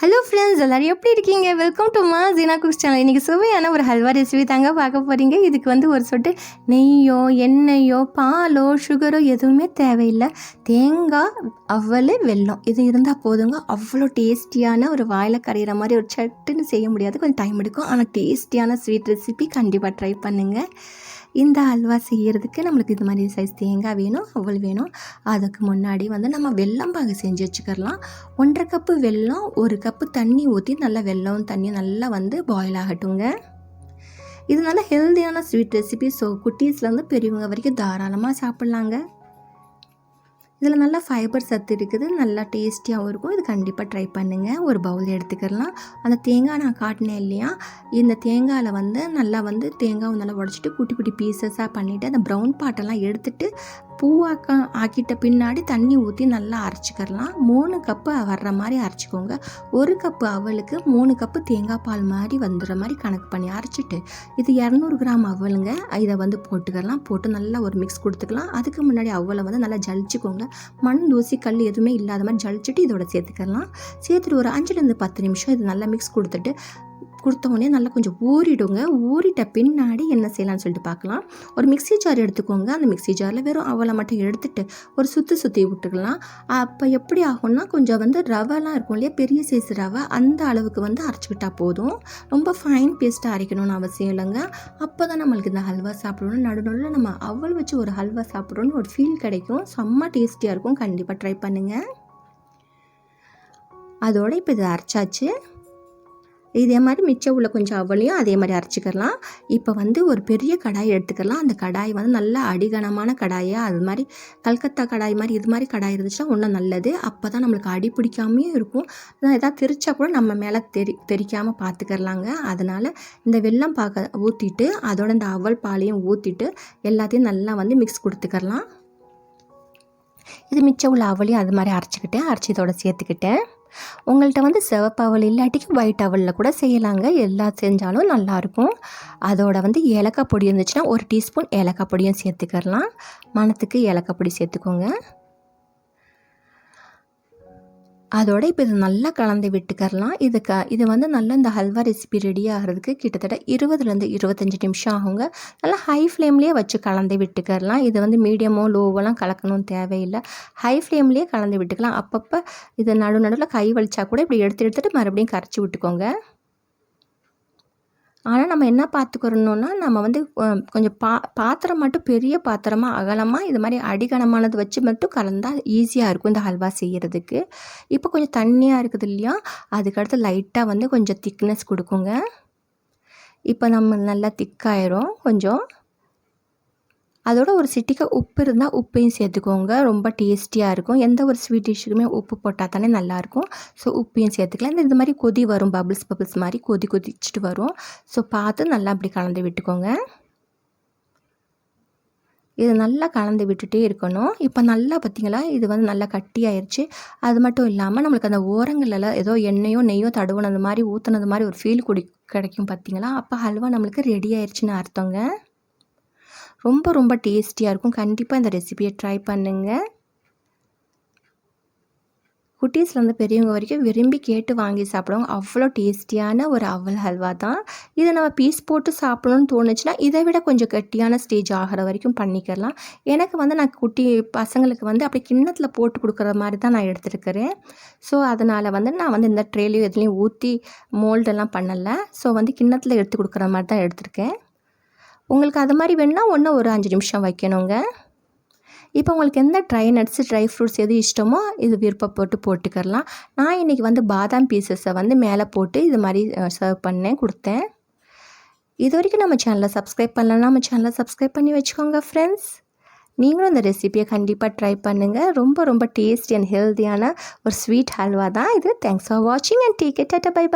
Hello friends எல்லோரும் எப்படி இருக்கீங்க? வெல்கம் டு மா ஜீனா குக்ஸ் சேனல் இன்றைக்கி சுவையான ஒரு ஹல்வா ரெசிபி தாங்க பார்க்க போகிறீங்க இதுக்கு வந்து ஒரு சொட்டு நெய்யோ எண்ணெயோ பாலோ சுகரோ எதுவுமே தேவையில்லை. தேங்காய் அவ்வளோ வெல்லம். இது இருந்தால் போதுங்க. அவ்வளோ டேஸ்டியான ஒரு வாயில் கரையிற மாதிரி ஒரு சட்டுன்னு செய்ய முடியாது. கொஞ்சம் டைம் எடுக்கும். ஆனால் டேஸ்டியான ஸ்வீட் ரெசிபி கண்டிப்பாக ட்ரை பண்ணுங்கள் இந்த அல்வா செய்கிறதுக்கு நம்மளுக்கு இது மாதிரி சைஸ் தேங்காய் வேணும் அவ்வளோ வேணும். அதுக்கு முன்னாடி வந்து நம்ம வெள்ளம் பாகு செஞ்சு வச்சுக்கலாம் ஒன்றரை கப்பு வெல்லம் ஒரு கப்பு தண்ணி ஊற்றி நல்லா வெல்லம் தண்ணி நல்லா வந்து பாயில் ஆகட்டுங்க. இது நல்லா ஹெல்த்தியான ஸ்வீட் ரெசிபி ஸோ குட்டீஸ்லேருந்து பெரியவங்க வரைக்கும் தாராளமாக சாப்பிட்லாங்க. இதில் நல்லா ஃபைபர் சத்து இருக்குது நல்லா டேஸ்டியாகவும் இருக்கும். இது கண்டிப்பாக ட்ரை பண்ணுங்கள் ஒரு பவுல் எடுத்துக்கிறலாம் அந்த தேங்காய் நான் காட்டினேன் இல்லையா? இந்த தேங்காயில் வந்து நல்லா வந்து தேங்காய் நல்லா உடச்சிட்டு குட்டி குட்டி பீசஸாக பண்ணிவிட்டு அந்த ப்ரௌன் பாட்டெல்லாம் எடுத்துகிட்டு பூவாக்கம் ஆக்கிட்ட பின்னாடி தண்ணி ஊற்றி நல்லா அரைச்சிக்கிறலாம். மூணு கப்பு வர்ற மாதிரி அரைச்சிக்கோங்க. ஒரு கப்பு அவளுக்கு மூணு கப்பு தேங்காய் பால் மாதிரி வந்துடுற மாதிரி கணக்கு பண்ணி அரைச்சிட்டு இது இரநூறு கிராம் அவளுங்க இதை வந்து போட்டுக்கலாம் போட்டு நல்லா ஒரு மிக்ஸ் கொடுத்துக்கலாம். அதுக்கு முன்னாடி அவளை வந்து நல்லா ஜலிச்சுக்கோங்க. மண் தூசி கல் எதுவுமே இல்லாத மாதிரி ஜலிச்சுட்டு இதோட சேர்த்துக்கலாம் சேர்த்துட்டு ஒரு அஞ்சுலேருந்து பத்து நிமிஷம் இது நல்லா மிக்ஸ் கொடுத்துட்டு கொடுத்தவொடனே நல்லா கொஞ்சம் ஊறிடுங்க. ஊறிட்ட பின்னாடி என்ன செய்யலாம்னு சொல்லிட்டு பார்க்கலாம். ஒரு மிக்சி ஜார் எடுத்துக்கோங்க. அந்த மிக்சி ஜாரில் வெறும் அவளை மட்டும் எடுத்துகிட்டு ஒரு சுற்றி சுற்றி விட்டுக்கலாம். அப்போ எப்படி ஆகும்னா கொஞ்சம் வந்து ரவைலாம் இருக்கும் இல்லையா? பெரிய சைஸ் ரவை அந்த அளவுக்கு வந்து அரைச்சிக்கிட்டால் போதும். ரொம்ப ஃபைன் பேஸ்ட்டாக அரைக்கணும்னு அவசியம் இல்லைங்க. அப்போ தான் நம்மளுக்கு இந்த ஹல்வா சாப்பிடணும் நடுநடுவில் நம்ம அவள் வச்சு ஒரு ஹல்வா சாப்பிட்றோன்னு ஒரு ஃபீல் கிடைக்கும். செம்ம டேஸ்டியாக இருக்கும். கண்டிப்பாக ட்ரை பண்ணுங்கள் அதோடு இப்போ இதை அரைச்சாச்சு. இதே மாதிரி மிச்சம் உள்ள கொஞ்சம் அவளையும் அதே மாதிரி அரைச்சிக்கலாம். இப்போ வந்து ஒரு பெரிய கடாய் எடுத்துக்கலாம். அந்த கடாய் வந்து நல்லா அடிகனமான கடாயாக அது மாதிரி கல்கத்தா கடாய் மாதிரி இது மாதிரி கடாய் இருந்துச்சுன்னா ஒன்றும் நல்லது. அப்போ தான் நம்மளுக்கு அடி பிடிக்காமையும் இருக்கும். எதாவது தெரிச்சா கூட நம்ம மேலே தெரி தெரிக்காமல் பார்த்துக்கலாங்க அதனால் இந்த வெள்ளம் பார்க்க ஊற்றிட்டு அதோட இந்த அவல் பாலையும் ஊற்றிட்டு எல்லாத்தையும் நல்லா வந்து மிக்ஸ் கொடுத்துக்கலாம் இது மிச்சம் உள்ள அவளையும் அது மாதிரி அரைச்சிக்கிட்டேன். அரைச்சி இதோட சேர்த்துக்கிட்டேன். உங்கள்கிட்ட வந்து சிவப்பாவல் இல்லாட்டிக்கு ஒயிட் அவலில் கூட செய்யலாங்க. எல்லா செஞ்சாலும் நல்லாயிருக்கும் அதோட வந்து ஏலக்காய் பொடி இருந்துச்சுன்னா ஒரு டீஸ்பூன் ஏலக்காய் பொடியும் சேர்த்துக்கலாம் மணத்துக்கு ஏலக்காய் பொடி சேர்த்துக்கோங்க. அதோட இப்போ இது நல்லா கலந்து விட்டுக்கரலாம் இது க இது வந்து நல்லா இந்த ஹல்வா ரெசிபி ரெடி ஆகிறதுக்கு கிட்டத்தட்ட இருபதுலேருந்து இருபத்தஞ்சி நிமிஷம் ஆகுங்க. நல்லா ஹை ஃப்ளேம்லேயே வச்சு கலந்து விட்டுக்கரலாம் இது வந்து மீடியமோ லோவெல்லாம் கலக்கணும் தேவையில்லை. ஹை ஃப்ளேம்லேயே கலந்து விட்டுக்கலாம். அப்பப்போ இது நடு நடுவில் கை வலிச்சா கூட இப்படி எடுத்து எடுத்துகிட்டு மறுபடியும் கரைச்சி விட்டுக்கோங்க. ஆனால் நம்ம என்ன பார்த்துக்கிறணுன்னா நம்ம வந்து கொஞ்சம் பா பாத்திரம் மட்டும் பெரிய பாத்திரமாக அகலமாக இது மாதிரி அடிகனமானது வச்சு மட்டும் கலந்தால் ஈஸியாக இருக்கும் இந்த ஹல்வா செய்கிறதுக்கு இப்போ கொஞ்சம் தண்ணியாக இருக்குது இல்லையா? அதுக்கடுத்து லைட்டாக வந்து கொஞ்சம் திக்னஸ் கொடுக்குங்க. இப்போ நம்ம நல்லா திக்காயிரும் கொஞ்சம். அதோட ஒரு சிட்டிக்கு உப்பு இருந்தால் உப்பையும் சேர்த்துக்கோங்க. ரொம்ப டேஸ்டியாக இருக்கும். எந்த ஒரு ஸ்வீட் டிஷ்ஷுக்குமே உப்பு போட்டால் தானே நல்லாயிருக்கும். ஸோ உப்பையும் சேர்த்துக்கலாம். இந்த இது மாதிரி கொதி வரும். பபிள்ஸ் பபிள்ஸ் மாதிரி கொதி கொதிச்சுட்டு வரும். ஸோ பார்த்து நல்லா அப்படி கலந்து விட்டுக்கோங்க. இது நல்லா கலந்து விட்டுட்டே இருக்கணும். இப்போ நல்லா பார்த்திங்களா? இது வந்து நல்லா கட்டியாயிருச்சு. அது மட்டும் இல்லாமல் நம்மளுக்கு அந்த ஓரங்களெல்லாம் ஏதோ எண்ணெயோ நெய்யோ தடவுனது மாதிரி ஊற்றுனது மாதிரி ஒரு ஃபீல் குடி கிடைக்கும் பார்த்திங்களா? அப்போ ஹல்வா நம்மளுக்கு ரெடி ஆயிடுச்சுன்னு அர்த்தங்க. ரொம்ப ரொம்ப டேஸ்டியாக இருக்கும். கண்டிப்பாக இந்த ரெசிபியை ட்ரை பண்ணுங்கள் குட்டீஸ்லேருந்து பெரியவங்க வரைக்கும் விரும்பி கேட்டு வாங்கி சாப்பிடுவாங்க. அவ்வளோ டேஸ்டியான ஒரு அவல் ஹல்வா தான். இதை நம்ம பீஸ் போட்டு சாப்பிடணும்னு தோணுச்சுன்னா இதை விட கொஞ்சம் கட்டியான ஸ்டேஜ் ஆகிற வரைக்கும் பண்ணிக்கலாம். எனக்கு வந்து நான் குட்டி பசங்களுக்கு வந்து அப்படி கிண்ணத்தில் போட்டு கொடுக்குற மாதிரி தான் நான் எடுத்துருக்கிறேன். ஸோ அதனால் வந்து நான் வந்து இந்த ட்ரேலையும் எதுலேயும் ஊற்றி மோல்டெல்லாம் பண்ணலை. ஸோ வந்து கிண்ணத்தில் எடுத்து கொடுக்குற மாதிரி தான் எடுத்திருக்கேன். உங்களுக்கு அது மாதிரி வேணுன்னா ஒன்று ஒரு அஞ்சு நிமிஷம் வைக்கணுங்க. இப்போ உங்களுக்கு எந்த ட்ரை நட்ஸு ட்ரை ஃப்ரூட்ஸ் எது இஷ்டமோ இது விருப்பப்பட்டு போட்டுக்கரலாம் நான் இன்றைக்கி வந்து பாதாம் பீசஸை வந்து மேலே போட்டு இது மாதிரி சர்வ் பண்ணேன் கொடுத்தேன். இது வரைக்கும் நம்ம சேனலை சப்ஸ்கிரைப் பண்ணலன்னா நம்ம சேனலை சப்ஸ்கிரைப் பண்ணி வச்சுக்கோங்க ஃப்ரெண்ட்ஸ் நீங்களும் இந்த ரெசிபியை கண்டிப்பாக ட்ரை பண்ணுங்கள் ரொம்ப ரொம்ப டேஸ்டி அண்ட் ஹெல்த்தியான ஒரு ஸ்வீட் ஹல்வா தான் இது. தேங்க்ஸ் ஃபார் வாட்சிங் and take it tata bye bye